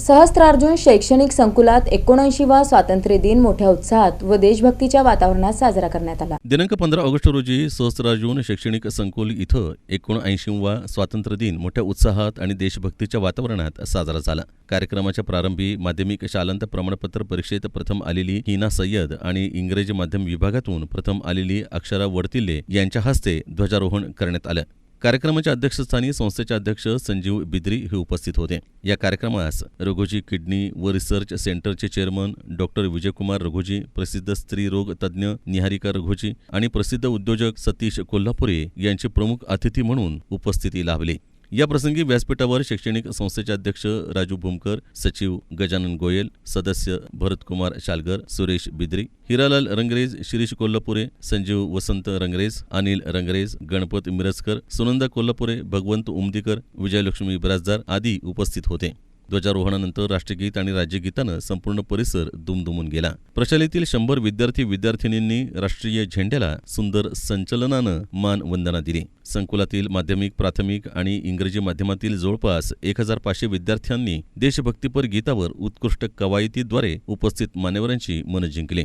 सहस्त्रार्जुन शैक्षणिक संकुलात एकोणऐंशीवा स्वातंत्र्य दिन मोठ्या उत्साहात व देशभक्तीच्या वातावरणात साजरा करण्यात आला. दिनांक पंधरा ऑगस्ट रोजी सहस्त्रार्जुन शैक्षणिक संकुल इथं एकोणऐंशीवा स्वातंत्र्य दिन मोठ्या उत्साहात आणि देशभक्तीच्या वातावरणात साजरा झाला. कार्यक्रमाच्या प्रारंभी माध्यमिक शालांत प्रमाणपत्र परीक्षेत प्रथम आलेली हिना सय्यद आणि इंग्रजी माध्यम विभागातून प्रथम आलेली अक्षरा वडतिल्ले यांच्या हस्ते ध्वजारोहण करण्यात आलं. कार्यक्रमाच्या अध्यक्षस्थानी संस्थेचे अध्यक्ष संजीव बिद्री हे उपस्थित होते. या कार्यक्रमास रघुजी किडनी व रिसर्च सेंटरचे चेअरमन डॉक्टर विजयकुमार रघुजी प्रसिद्ध स्त्रीरोग तज्ज्ञ निहारिका रघुजी आणि प्रसिद्ध उद्योजक सतीश कोल्हापुरे यांचे प्रमुख अतिथी म्हणून उपस्थिती लाभली. याप्रसंगी व्यासपीठावर शैक्षणिक संस्थेचे अध्यक्ष राजू भूमकर सचिव गजानन गोयल सदस्य भरतकुमार शालगर सुरेश बिद्री हिरालाल रंगरेज शिरीष कोल्हापुरे संजीव वसंत रंगरेज अनिल रंगरेज गणपत मिरजकर सुनंदा कोल्हापुरे भगवंत उमदीकर विजयलक्ष्मी बिराजदार आदी उपस्थित होते. ध्वजारोहणानंतर राष्ट्रगीत आणि राज्यगीतानं संपूर्ण परिसर दुमदुमून गेला. प्रशालेतील शंभर विद्यार्थी विद्यार्थिनींनी राष्ट्रीय झेंड्याला सुंदर संचलनानं मान वंदना दिली. संकुलातील माध्यमिक प्राथमिक आणि इंग्रजी माध्यमातील जवळपास एक हजार पाचशे विद्यार्थ्यांनी देशभक्तीपर गीतावर उत्कृष्ट कवायतीद्वारे उपस्थित मान्यवरांची मनं जिंकली.